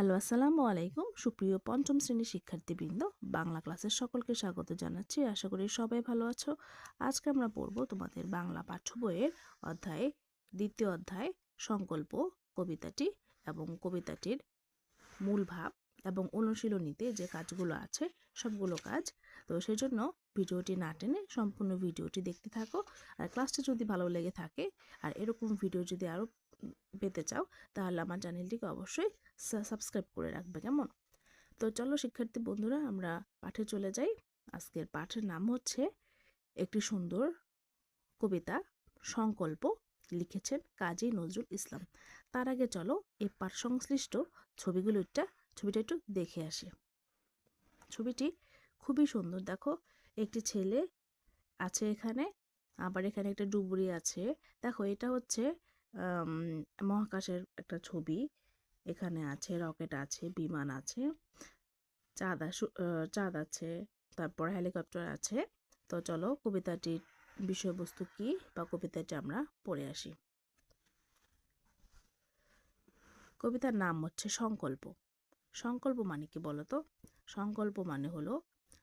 Hello, আসসালামু আলাইকুম। সুপ্রিয় পঞ্চম শ্রেণির শিক্ষার্থীবৃন্দ, বাংলা ক্লাসের সকলকে স্বাগত জানাচ্ছি। আশা করি সবাই ভালো আছো। আজকে আমরা পড়ব তোমাদের বাংলা পাঠ্য বইয়ের অধ্যায়ে, দ্বিতীয় অধ্যায়, সংকল্প, কবিতাটি এবং কবিতাটির মূল ভাব এবং অনুশীলনীতে যে কাজগুলো আছে, সবগুলো কাজ। তো সেই জন্য ভিডিওটি না টেনে সম্পূর্ণ ভিডিওটি দেখতে থাকো। আর ক্লাসটা যদি ভালো লেগে থাকে, আর এরকম ভিডিও যদি আরও পেতে চাও, তাহলে আমার চ্যানেলটিকে অবশ্যই সাবস্ক্রাইব করে রাখবে, কেমন? তো চলো শিক্ষার্থী বন্ধুরা, আমরা পাঠে চলে যাই। আজকের পাঠের নাম হচ্ছে একটি সুন্দর কবিতা, সংকল্প, লিখেছেন কাজী নজরুল ইসলাম। তার আগে চলো এই পাঠ সংশ্লিষ্ট ছবিগুলো একটা, ছবিটা একটু দেখে আসি। ছবিটি খুবই সুন্দর, দেখো, একটি ছেলে আছে এখানে, আবার এখানে একটা ডুবুরি আছে। দেখো, এটা হচ্ছে মহাকাশের একটা ছবি। এখানে আছে, রকেট আছে, বিমান আছে, চাঁদ চাঁদ আছে, তারপর হেলিকপ্টার আছে। তো চলো কবিতাটির বিষয়বস্তু কি বা কবিতাটি আমরা পড়ে আসি। কবিতার নাম হচ্ছে সংকল্প। সংকল্প মানে কি বলো তো? সংকল্প মানে হলো,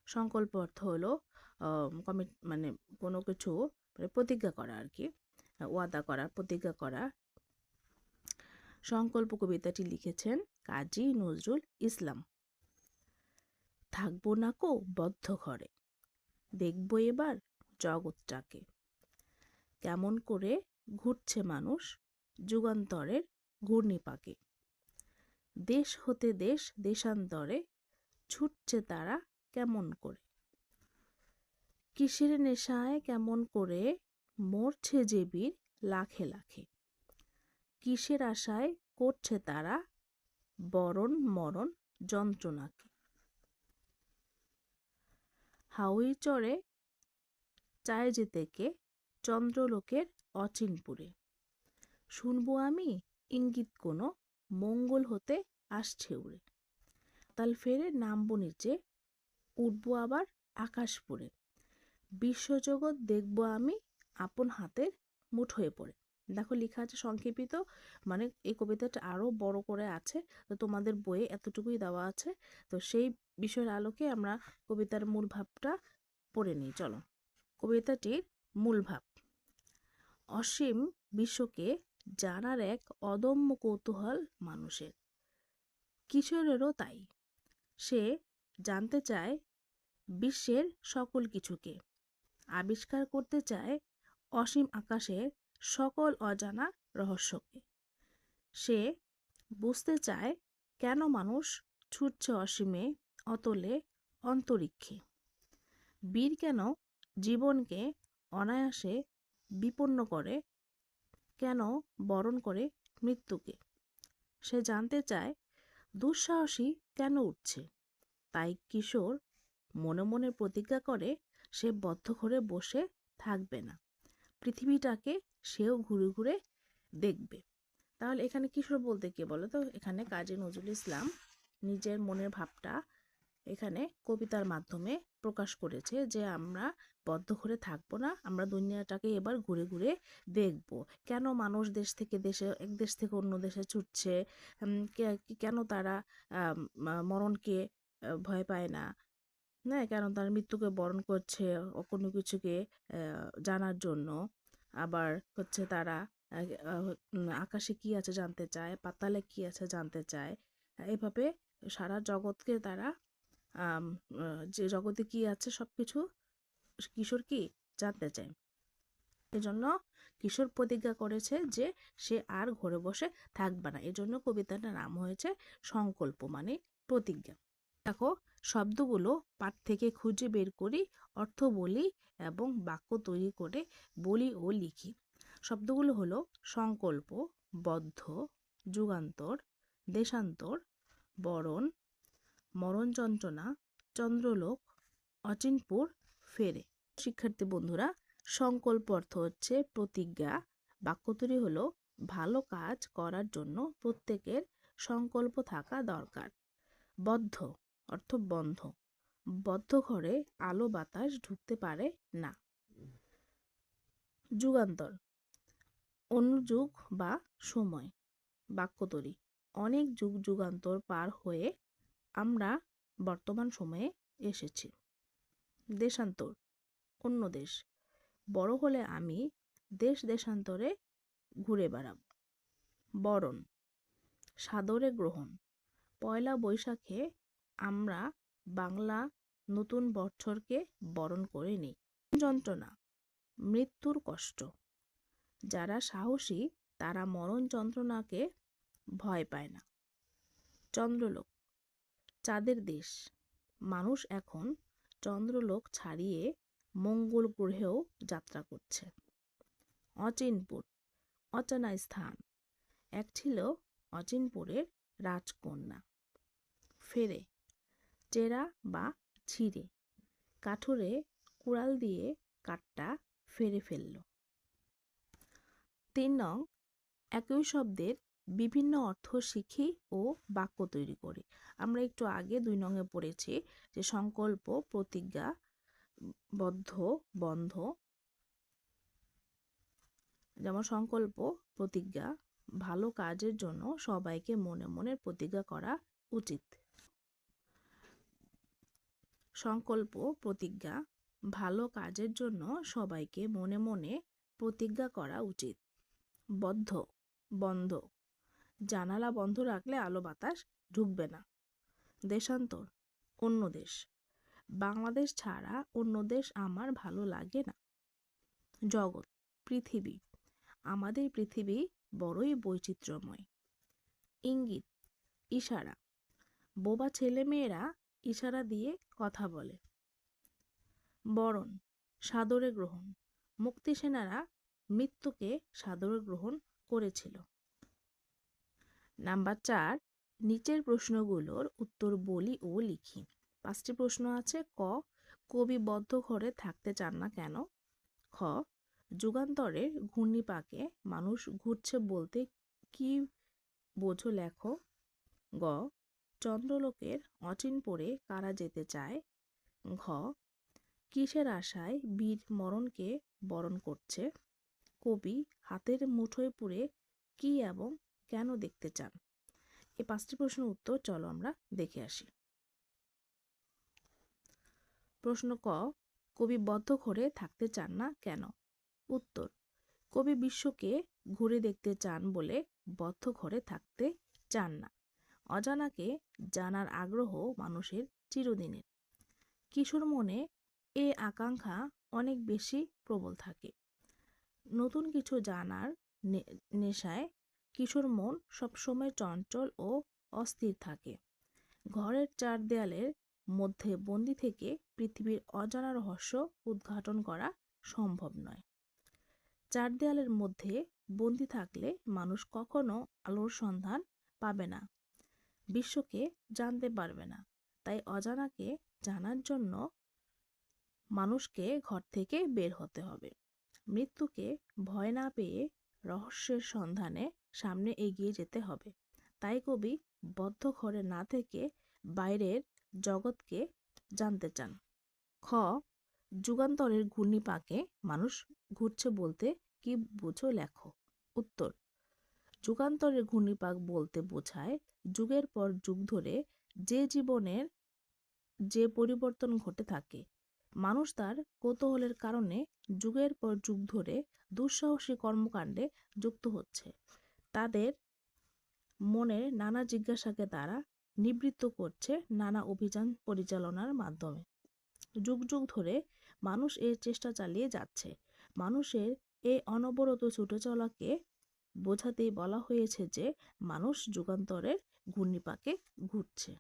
সংকল্প অর্থ হলো কমিট মানে কোনো কিছু মানে প্রতিজ্ঞা করা আর কি। ওয়াদা করা, প্রতিজ্ঞা করা। সংকল্প কবিতাটি লিখেছেন কাজী নজরুল ইসলাম। থাকব না কো বদ্ধ ঘরে, দেখব এবার জগৎটাকে। কেমন করে ঘুরছে মানুষ যুগান্তরের ঘূর্ণিপাকে। দেশ হতে দেশ, দেশান্তরে ছুটছে তারা কেমন করে? কিসের নেশায় কেমন করে মরছে যে বীর লাখে লাখে। কিসের আশায় করছে তারা বরণ মরণ যন্ত্রণাকে? হাউই চড়ে চায় যেতে কে চন্দ্রলোকের অচিনপুরে। শুনব আমি ইঙ্গিত কোনো মঙ্গল হতে আসছে উড়ে। তাল ফেরে নামবো নিচে, উঠবো আবার আকাশপুরে। বিশ্বজগৎ দেখব আমি আপন হাতের মুঠ হয়ে পড়ে। দেখো লেখা আছে সংক্ষেপিত মানে এই কবিতাটা আরও বড় করে আছে। তো তোমাদের বইয়ে এতটুকুই দেওয়া আছে। তো সেই বিষয়ের আলোকে আমরা কবিতার মূল ভাবটা পড়ে নিই। চলো, কবিতাটির মূল ভাব। অসীম বিশ্বকে জানার এক অদম্য কৌতূহল মানুষের। কিশোরেরও তাই। সে জানতে চায় বিশ্বের সকল কিছুকে। আবিষ্কার করতে চায় অসীম আকাশের সকল অজানা রহস্যকে। সে বুঝতে চায় কেন মানুষ ছুটছে অসীমে অতলে অন্তরিক্ষে। বীর কেন জীবনকে অনায়াসে বিপন্ন করে, কেন বরণ করে মৃত্যুকে? সে জানতে চায় দুঃসাহসী কেন উঠছে? তাই কিশোর মনে মনে প্রতিজ্ঞা করে সে বদ্ধ ঘরে বসে থাকবে না। পৃথিবীটাকে সেও ঘুরে ঘুরে দেখবে। তাহলে এখানে কিশোর বলতে কে বলো তো? এখানে কাজী নজরুল ইসলাম নিজের মনের ভাবটা এখানে কবিতার মাধ্যমে প্রকাশ করেছে যে, আমরা বদ্ধ ঘরে থাকব না, আমরা দুনিয়াটাকে এবার ঘুরে ঘুরে দেখব। কেন মানুষ দেশ থেকে দেশে, এক দেশ থেকে অন্য দেশে ছুটছে? কেন তারা মরণকে ভয় পায় না? না, কেন তার মৃত্যুকে বরণ করছে কোনো কিছুকে জানার জন্য। আবার হচ্ছে তারা আকাশে কি আছে জানতে চায়, পাতালে কি আছে জানতে চায়। এভাবে সারা জগৎকে তারা যে জগতে কি আছে সব কিছু কিশোর কি জানতে চায়। এজন্য কিশোর প্রতিজ্ঞা করেছে যে সে আর ঘরে বসে থাকবে না। এজন্য কবিতাটার নাম হয়েছে সংকল্প মানে প্রতিজ্ঞা। দেখো শব্দগুলো পাঠ থেকে খুঁজে বের করি, অর্থ বলি এবং বাক্য তৈরি করে বলি ও লিখি। শব্দগুলো হলো সংকল্প, বদ্ধ, যুগান্তর, দেশান্তর, বরণ, মরণ যন্ত্রণা, চন্দ্রলোক, অচিনপুর, ফেরে। শিক্ষার্থী বন্ধুরা, সংকল্প অর্থ হচ্ছে প্রতিজ্ঞা। বাক্য তৈরি হলো ভালো কাজ করার জন্য প্রত্যেকের সংকল্প থাকা দরকার। বদ্ধ অর্থ বন্ধ। বদ্ধ ঘরে আলো বাতাস ঢুকতে পারে না। যুগান্তর। অনুযুগ বা সময়। বাক্য তৈরি। অনেক যুগ যুগান্তর পার হয়ে আমরা বর্তমান সময়ে এসেছি। দেশান্তর। অন্য দেশ। বড় হলে আমি দেশ দেশান্তরে ঘুরে বেড়াব। বরণ। সাদরে গ্রহণ। পয়লা বৈশাখে আমরা বাংলা নতুন বছরকে বরণ করে নিই। যন্ত্রণা, মৃত্যুর কষ্ট। যারা সাহসী, তারা মরণ যন্ত্রণাকে ভয় পায় না। চন্দ্রলোক, চাঁদের দেশ। মানুষ এখন চন্দ্রলোক ছাড়িয়ে মঙ্গল গ্রহেও যাত্রা করছে। অচিনপুর, অচেনা স্থান। এক ছিল অচিনপুরের রাজকন্যা। ফেরে চেরা বা ছিঁড়ে। কাঠুরে কুড়াল দিয়ে কাঠটা ফেরে ফেলল। তিন নং, একই শব্দের বিভিন্ন অর্থ শিখি ও বাক্য তৈরি করি। আমরা একটু আগে দুই নঙে পড়েছি যে সংকল্প, প্রতিজ্ঞা, বদ্ধ, বন্ধ। যেমন সংকল্প, প্রতিজ্ঞা, ভালো কাজের জন্য সবাইকে মনে মনে প্রতিজ্ঞা করা উচিত। সংকল্প, প্রতিজ্ঞা ভালো কাজের জন্য সবাইকে মনে মনে প্রতিজ্ঞা করা উচিত। বদ্ধ, বন্ধ। জানালা বন্ধ রাখলে আলো বাতাস ঢুকবে না। দেশান্তর, অন্য দেশ। বাংলাদেশ ছাড়া অন্য দেশ আমার ভালো লাগে না। জগৎ, পৃথিবী। আমাদের পৃথিবী বড়ই বৈচিত্র্যময়। ইঙ্গিত, ইশারা। বোবা ছেলেমেয়েরা ইশারা দিয়ে কথা বলে। বরণ, সাদরে গ্রহণ। মুক্তিসেনারা মৃত্যুকে সাদরে গ্রহণ করেছিল। নাম্বার চার, নিচের প্রশ্নগুলোর উত্তর বলি ও লিখি। পাঁচটি প্রশ্ন আছে, ক, কবি বদ্ধ ঘরে থাকতে চান না কেন? খ যুগান্তরের ঘূর্ণিপাকে মানুষ ঘুরছে বলতে কি বোঝো লেখো? গ চন্দ্রলোকের অচিন পড়ে কারা যেতে চায়? ঘ. কিসের আশায় বীর মরণকে বরণ করছে? কবি হাতের মুঠোয় পুরে কি এবং কেন দেখতে চান? এই পাঁচটি প্রশ্নের উত্তর চলো আমরা দেখে আসি। প্রশ্ন ক, কবি বদ্ধ ঘরে থাকতে চান না কেন? উত্তর, কবি বিশ্বকে ঘুরে দেখতে চান বলে বদ্ধ ঘরে থাকতে চান না। অজানাকে জানার আগ্রহ মানুষের চিরদিনের। কিশোর মনে এ আকাঙ্ক্ষা অনেক বেশি প্রবল থাকে। নতুন কিছু জানার নেশায় কিশোর মন সবসময় চঞ্চল ও অস্থির থাকে। ঘরের চার দেয়ালের মধ্যে বন্দি থেকে পৃথিবীর অজানা রহস্য উদ্ঘাটন করা সম্ভব নয়। চার দেয়ালের মধ্যে বন্দি থাকলে মানুষ কখনো আলোর সন্ধান পাবে না। বিশ্বকে জানতে পারবে না। তাই অজানাকে জানার জন্য মানুষকে ঘর থেকে বের হতে হবে। মৃত্যুকে ভয় না পেয়ে রহস্যের সন্ধানে সামনে এগিয়ে যেতে হবে। তাই কবি বদ্ধ ঘরে না থেকে বাইরের জগৎকে জানতে চান। খ, যুগান্তরের ঘূর্ণিপাকে মানুষ ঘুরছে বলতে কি বুঝো লেখো। উত্তর যুগান্তরের ঘূর্ণিপাক বলতে বোঝায় যুগের পর যুগ ধরে যে জীবনের যে পরিবর্তন ঘটে থাকে। মানুষ তার কৌতূহলের কারণে যুগের পর যুগ ধরে দুঃসাহসী কর্মকাণ্ডে যুক্ত হচ্ছে। তাদের মনের নানা জিজ্ঞাসাকে তারা নিবৃত্ত করছে নানা অভিযান পরিচালনার মাধ্যমে। যুগ যুগ ধরে মানুষ এর চেষ্টা চালিয়ে যাচ্ছে। মানুষের এই অনবরত ছুটে চলাকে বোঝাতেই বলা হয়েছে যে মানুষ যুগান্তরের ঘূর্ণিপাকে ঘুরছে।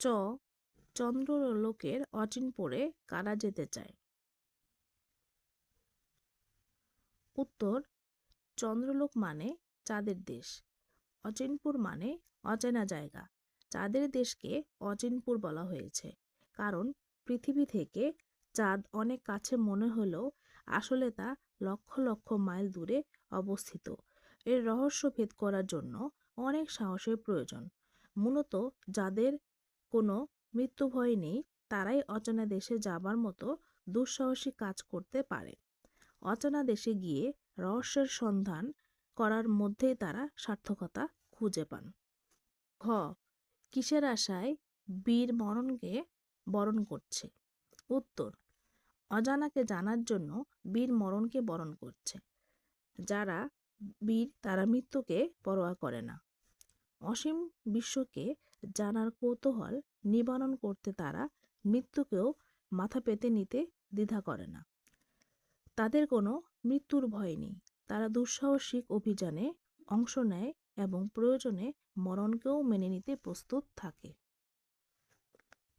চ, চন্দ্রলোকের অচিন পড়ে কারা যেতে চায়? উত্তর, চন্দ্রলোক মানে চাঁদের দেশ। অচিনপুর মানে অচেনা জায়গা। চাঁদের দেশকে অচিনপুর বলা হয়েছে। কারণ পৃথিবী থেকে চাঁদ অনেক কাছে মনে হলেও আসলে তা লক্ষ লক্ষ মাইল দূরে অবস্থিত। এর রহস্য ভেদ করার জন্য অনেক সাহসের প্রয়োজন। মূলত যাদের কোনো মৃত্যু ভয় নেই, তারাই অচেনা দেশে যাবার মতো দুঃসাহসী কাজ করতে পারে। অচেনা দেশে গিয়ে রহস্যের সন্ধান করার মধ্যেই তারা সার্থকতা খুঁজে পান। ঘ, কিসের আশায় বীর মরণকে বরণ করছে? উত্তর অজানাকে জানার জন্য বীর মরণকে বরণ করছে। যারা বীর, তারা মৃত্যুকে পরোয়া করে না। অসীম বিশ্বকে জানার কৌতূহল নিবারণ করতে তারা মৃত্যুকেও মাথা পেতে নিতে দ্বিধা করে না। তাদের কোনো মৃত্যুর ভয় নেই। তারা দুঃসাহসিক অভিযানে অংশ নেয় এবং প্রয়োজনে মরণকেও মেনে নিতে প্রস্তুত থাকে।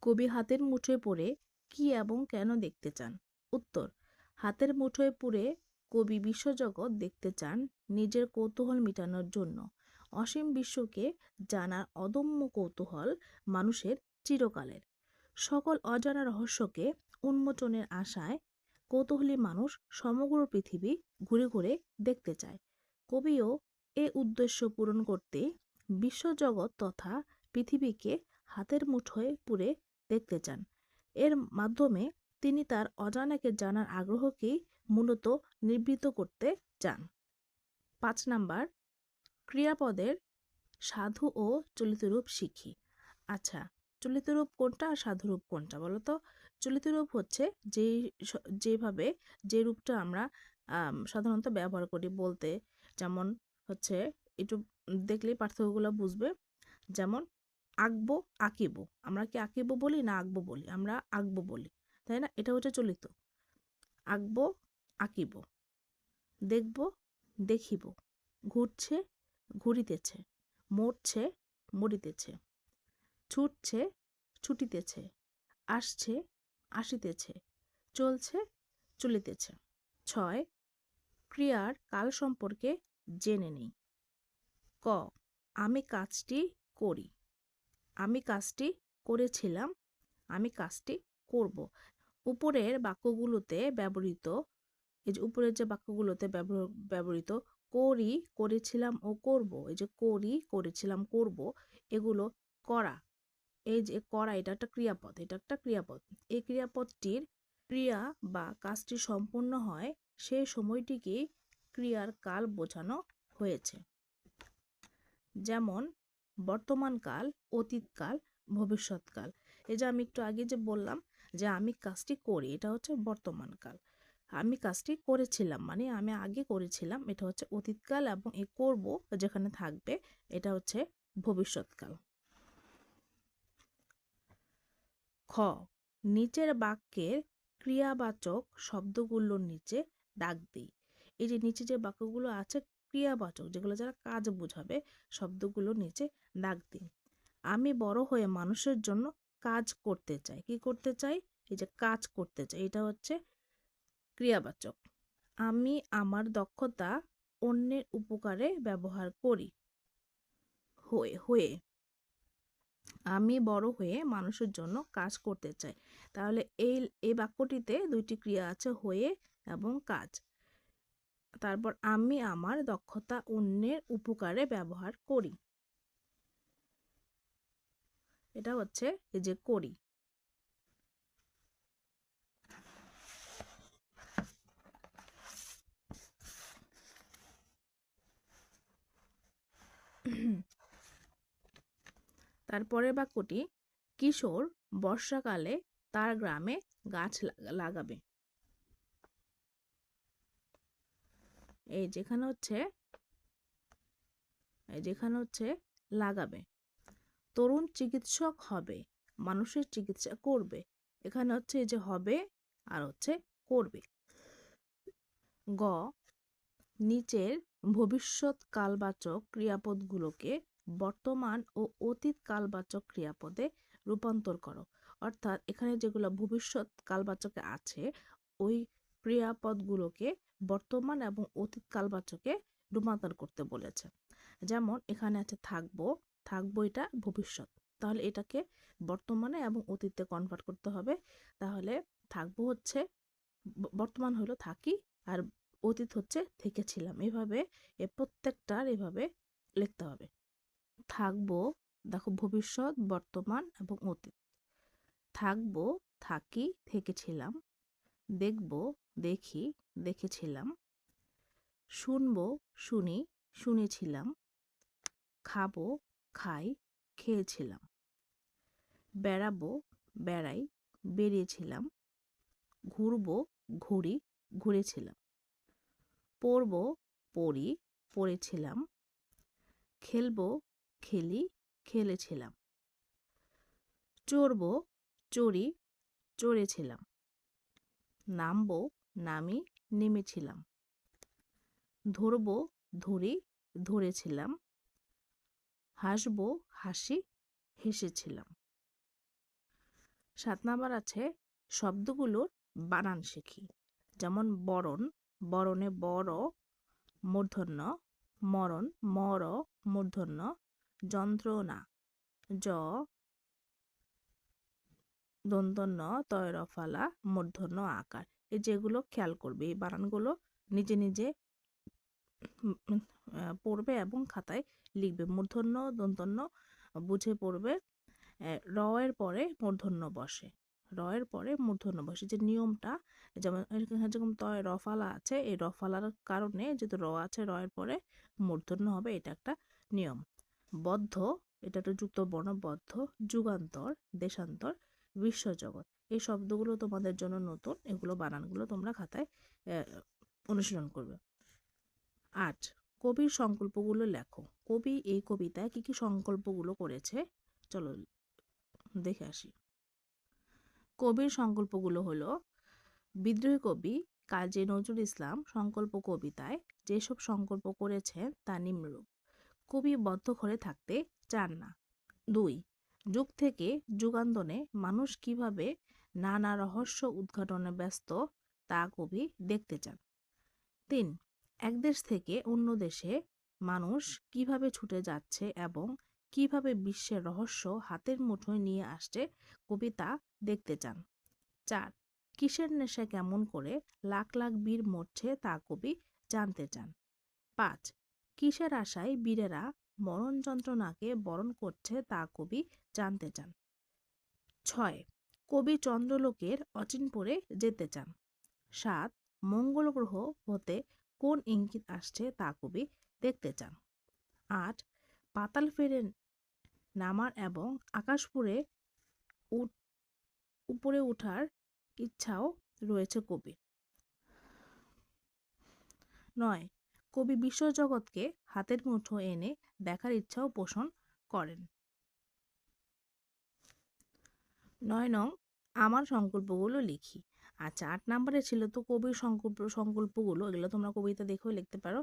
কবি হাতের মুঠোয় পড়ে কি এবং কেন দেখতে চান? উত্তর, হাতের মুঠোয় পুরে কবি বিশ্বজগৎ দেখতে চান নিজের কৌতূহল মেটানোর জন্য। অসীম বিশ্বকে জানার অদম্য কৌতূহল মানুষের চিরকালের। সকল অজানা রহস্যকে উন্মোচনের আশায় কৌতূহলী মানুষ সমগ্র পৃথিবী ঘুরে ঘুরে দেখতে চায়। কবিও এ উদ্দেশ্য পূরণ করতে বিশ্বজগৎ তথা পৃথিবীকে হাতের মুঠোয় পুরে দেখতে চান। এর মাধ্যমে তিনি তার অজানাকে জানার আগ্রহকেই মূলত নিবৃত্ত করতে চান। পাঁচ নাম্বার, ক্রিয়াপদের সাধু ও চলিত রূপ শিখি। আচ্ছা চলিত রূপ কোনটা আর সাধু রূপ কোনটা বলো তো চলিত রূপ হচ্ছে যেই যেভাবে যে রূপটা আমরা সাধারণত ব্যবহার করি বলতে, যেমন হচ্ছে, একটু দেখলেই পার্থক্যগুলো বুঝবে। যেমন আঁকবো, আঁকিব। আমরা কি আঁকিব বলি না আঁকবো বলি? আমরা আঁকবো বলি, তাই না? এটা হচ্ছে চলিত। আঁকবো, আঁকিব। দেখব, দেখিব। ঘুরছে, ঘুরিতেছে। মরছে, মরিতেছে। ছুটছে, ছুটিতেছে। আসছে, আসিতেছে। চলছে, চলিতেছে। ছয়, ক্রিয়ার কাল সম্পর্কে জেনে নেই। ক, আমি কাজটি করি। আমি কাজটি করেছিলাম, আমি কাজটি করব। উপরের বাক্যগুলোতে ব্যবহৃত, এই যে উপরের যে বাক্যগুলোতে ব্যবহৃত করি, করেছিলাম ও করব, এই যে করি, করেছিলাম, করব, এগুলো করা। এই যে করা, এটা একটা ক্রিয়াপদ, এটা একটা ক্রিয়াপদ। এই ক্রিয়াপদটির ক্রিয়া বা কাজটি সম্পূর্ণ হয় সেই সময়টিকে ক্রিয়ার কাল বোঝানো হয়েছে। যেমন বর্তমানকাল অতীতকাল ভবিষ্যৎকাল এই যে আমি একটু আগে যে বললাম যে আমি কাজটি করি, এটা হচ্ছে বর্তমানকাল আমি কাজটি করেছিলাম মানে আমি আগে করেছিলাম, এটা হচ্ছে অতীতকাল এবং এ করব যেখানে থাকবে, এটা হচ্ছে ভবিষ্যৎকাল খ, নিচের বাক্যের ক্রিয়াবাচক শব্দগুলোর নিচে দাগ দিই। এই যে নিচে যে বাক্যগুলো আছে ক্রিয়াবাচক, যেগুলো যারা কাজ বোঝাবে, শব্দগুলো নিচে দাগ দিই আমি বড় হয়ে মানুষের জন্য কাজ করতে চাই। কি করতে চাই? এই যে কাজ করতে চাই, এটা হচ্ছে ক্রিয়াবাচক। আমি আমার দক্ষতা অন্যের উপকারে ব্যবহার করি। হয়ে হয়ে। আমি বড় হয়ে মানুষের জন্য কাজ করতে চাই। তাহলে এই এই বাক্যটিতে দুইটি ক্রিয়া আছে, হয়ে এবং কাজ। তারপর আমি আমার দক্ষতা অন্যের উপকারে ব্যবহার করি। এটা হচ্ছে এই যে করি। তারপরের বাক্যটি, কিশোর বর্ষাকালে তার গ্রামে গাছ লাগাবে। এই যেখানে হচ্ছে, এই যেখানে হচ্ছে লাগাবে। তরুণ চিকিৎসক হবে, মানুষের চিকিৎসা করবে। এখানে হচ্ছে যে হবে আর হচ্ছে করবে। গ, নিচের ভবিষ্যৎ কালবাচক ক্রিয়াপদগুলোকে বর্তমান ও অতীত কালবাচক ক্রিয়াপদে রূপান্তর করো। অর্থাৎ এখানে যেগুলো ভবিষ্যৎ কালবাচকে আছে, ওই ক্রিয়াপদগুলোকে বর্তমান এবং অতীত কালবাচকে রূপান্তর করতে বলেছে। যেমন, এখানে আছে থাকব থাকব এটা ভবিষ্যৎ। তাহলে এটাকে বর্তমানে এবং অতীতে কনভার্ট করতে হবে। তাহলে থাকব হচ্ছে, বর্তমান হলো থাকি আর অতীত হচ্ছে থেকেছিলাম। এভাবে এ প্রত্যেকটার এভাবে লিখতে হবে। থাকব, দেখো ভবিষ্যৎ, বর্তমান এবং অতীত। থাকব, থাকি, থেকেছিলাম। দেখব দেখি, দেখেছিলাম। শুনব, শুনি, শুনেছিলাম। খাব, খাই, খেয়েছিলাম। বেড়াবো, বেড়াই, বেরিয়েছিলাম। ঘুরবো, ঘুরি, ঘুরেছিলাম। পড়ব, পড়ি, পড়েছিলাম। খেলব, খেলি, খেলেছিলাম। চড়বো, চড়ি, চড়েছিলাম। নামবো নামি নেমেছিলাম। ধরবো, ধরি, ধরেছিলাম। হাসব, হাসি, হেসেছিলাম। সাত নাম্বার আছে, শব্দগুলোর বানান শিখি। যেমন বরণ, বরণে বড় মূর্ধন্য, মরণ, মর, মূর্ধন্য, যন্ত্রণা, জ, দন্তন্য, তয়রফালা, মূর্ধন্য, আকার। এই যেগুলো খেয়াল করবে, এই বানানগুলো নিজে নিজে পড়বে এবং খাতায় লিখবে। মূর্ধন্য, দন্তন্য বুঝে পড়বে। র এর পরে মূর্ধন্য বসে। র এর পরে মূর্ধন্য বসে। যে নিয়মটা, যেমন যেরকম তয় রফালা আছে, এই রফালার কারণে যেহেতু র আছে র এর পরে মূর্ধন্য হবে, এটা একটা নিয়ম। বদ্ধ, এটা একটা যুক্ত বর্ণ, বদ্ধ, যুগান্তর, দেশান্তর, বিশ্বজগৎ। এই শব্দগুলো তোমাদের জন্য নতুন, এগুলো বানানগুলো তোমরা খাতায় অনুশীলন করবে। আট, কবির সংকল্পগুলো লেখো। কবি এই কবিতায় কি কি সংকল্পগুলো করেছে? চলো দেখে আসি। কবির সংকল্পগুলো হলো, বিদ্রোহী কবি কাজী নজরুল ইসলাম সংকল্প কবিতায় যেসব সংকল্প করেছেন তা নিম্নরূপ। কবি বদ্ধঘরে থাকতে চান না। দুই, যুগ থেকে যুগান্তরে মানুষ কীভাবে নানা রহস্য উদ্ঘাটনে ব্যস্ত তা কবি দেখতে চান। তিন, এক দেশ থেকে অন্য দেশে মানুষ কীভাবে ছুটে যাচ্ছে এবং কীভাবে বিশ্বের রহস্য হাতের মুঠোয় নিয়ে আসছে কবি তা দেখতে চান। চার, কিসের নেশা কেমন করে লাখ লাখ বীর মরছে তা কবি জানতে চান। পাঁচ, কিসের আশায় বীরেরা মরণ যন্ত্রণাকে বরণ করছে তা কবি জানতে চান। ছয় কবি চন্দ্রলোকের অচিন পরে যেতে চান। সাত, মঙ্গল গ্রহ হতে কোন ইঙ্গিত আসছে তা কবি দেখতে চান। আট, পাতাল ফেরে নামার এবং আকাশপুরে উপরে ওঠার ইচ্ছাও রয়েছে কবির। নয়, কবি বিশ্বজগৎকে হাতের মুঠো এনে দেখার ইচ্ছাও পোষণ করেন। নয় নং, আমার সংকল্পগুলো লিখি। আচ্ছা আট নম্বরে ছিল তো কবির সংকল্প, সংকল্পগুলো, এগুলো তোমরা কবিতা দেখেও লিখতে পারো।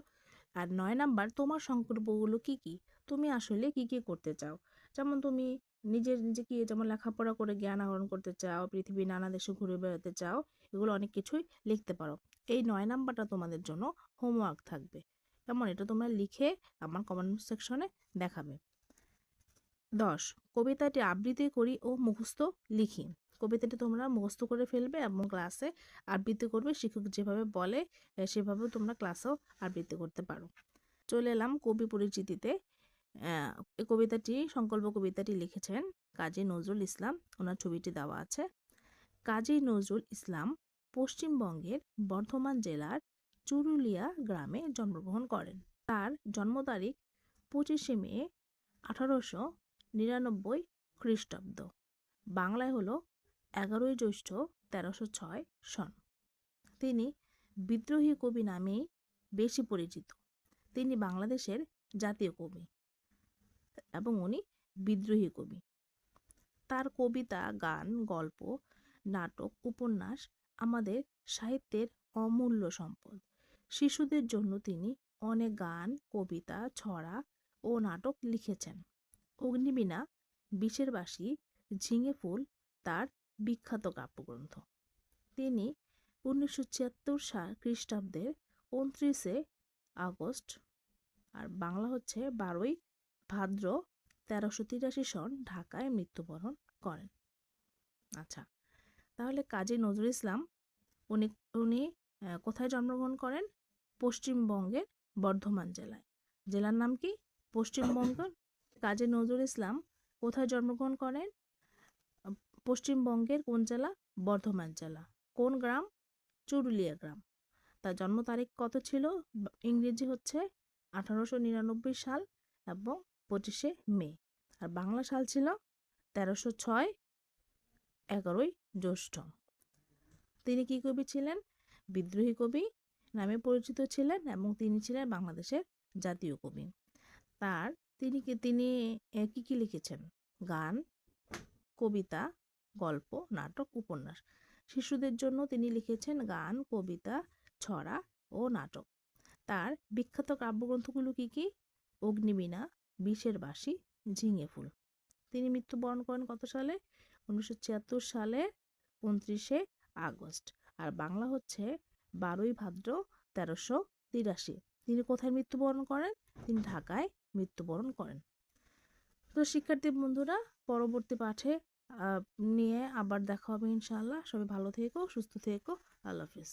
আর নয় নাম্বার, তোমার সংকল্পগুলো কি কি? তুমি আসলে কি কি করতে চাও? যেমন তুমি নিজের নিজেকে যেমন লেখাপড়া করে জ্ঞান আহরণ করতে চাও, পৃথিবীর নানা দেশে ঘুরে বেড়াতে চাও, এগুলো অনেক কিছুই লিখতে পারো। এই নয় নাম্বারটা তোমাদের জন্য হোমওয়ার্ক থাকবে। যেমন এটা তোমরা লিখে আমার কমেন্ট সেকশনে দেখাবে। দশ, কবিতাটি আবৃত্তি করি ও মুখস্থ লিখি। কবিতাটি তোমরা মুখস্থ করে ফেলবে এবং ক্লাসে আবৃত্তি করবে, শিক্ষক যেভাবে বলে সেভাবেও তোমরা ক্লাসেও আবৃত্তি করতে পারো। চলে এলাম কবি পরিচিতিতে। কবিতাটি, সংকল্প কবিতাটি লিখেছেন কাজী নজরুল ইসলাম। ওনার ছবিটি দেওয়া আছে। কাজী নজরুল ইসলাম পশ্চিমবঙ্গের বর্ধমান জেলার চুরুলিয়া গ্রামে জন্মগ্রহণ করেন। তার জন্ম তারিখ পঁচিশে মে আঠারোশো নিরানব্বই খ্রিস্টাব্দ। বাংলায় হলো এগারোই জ্যৈষ্ঠ তেরোশো ছয় সন। তিনি বিদ্রোহী কবি নামেই বেশি পরিচিত। তিনি বাংলাদেশের জাতীয় কবি এবং উনি বিদ্রোহী কবি। তার কবিতা, গান, গল্প, নাটক, উপন্যাস আমাদের সাহিত্যের অমূল্য সম্পদ। শিশুদের জন্য তিনি অনেক গান, কবিতা, ছড়া ও নাটক লিখেছেন। অগ্নিবীণা, বিষের বাসি ঝিঙে ফুল, তার বিখ্যাত কাব্যগ্রন্থ। তিনি উনিশশো ছিয়াত্তর সাল খ্রিস্টাব্দের উনত্রিশে আগস্ট, আর বাংলা হচ্ছে বারোই ভাদ্র তেরোশো তিরাশি সন ঢাকায় মৃত্যুবরণ করেন। আচ্ছা তাহলে কাজী নজরুল ইসলাম, উনি উনি কোথায় জন্মগ্রহণ করেন? পশ্চিমবঙ্গের বর্ধমান জেলায়। জেলার নাম কি? পশ্চিমবঙ্গ কাজী নজরুল ইসলাম কোথায় জন্মগ্রহণ করেন? পশ্চিমবঙ্গের কোন জেলা? বর্ধমান জেলা। কোন গ্রাম? চুরুলিয়া গ্রাম। তার জন্ম তারিখ কত ছিল? ইংরেজি হচ্ছে আঠারোশো নিরানব্বই সাল এবং পঁচিশে মে। আর বাংলা সাল ছিল তেরোশো ছয় এগারোই জ্যৈষ্ঠ। তিনি কী কবি ছিলেন? বিদ্রোহী কবি নামে পরিচিত ছিলেন এবং তিনি ছিলেন বাংলাদেশের জাতীয় কবি। তার তিনি তিনি কী কী লিখেছেন? গান, কবিতা, গল্প, নাটক, উপন্যাস। শিশুদের জন্য তিনি লিখেছেন গান, কবিতা, ছড়া ও নাটক। তার বিখ্যাত কাব্যগ্রন্থগুলো কী কী? অগ্নিবীণা, বিষের বাসি ঝিঙে ফুল। তিনি মৃত্যুবরণ করেন কত সালে? উনিশশো ছিয়াত্তর সালের উনত্রিশে আগস্ট। আর বাংলা হচ্ছে বারোই ভাদ্র তেরোশো তিরাশি। তিনি কোথায় মৃত্যুবরণ করেন? তিনি ঢাকায় মৃত্যুবরণ করেন। তো শিক্ষার্থী বন্ধুরা, পরবর্তী পাঠে নিয়ে আবার দেখা হবে ইনশাআল্লাহ। সবাই ভালো থেকো, সুস্থ থেকো। আল্লাহ হাফিজ।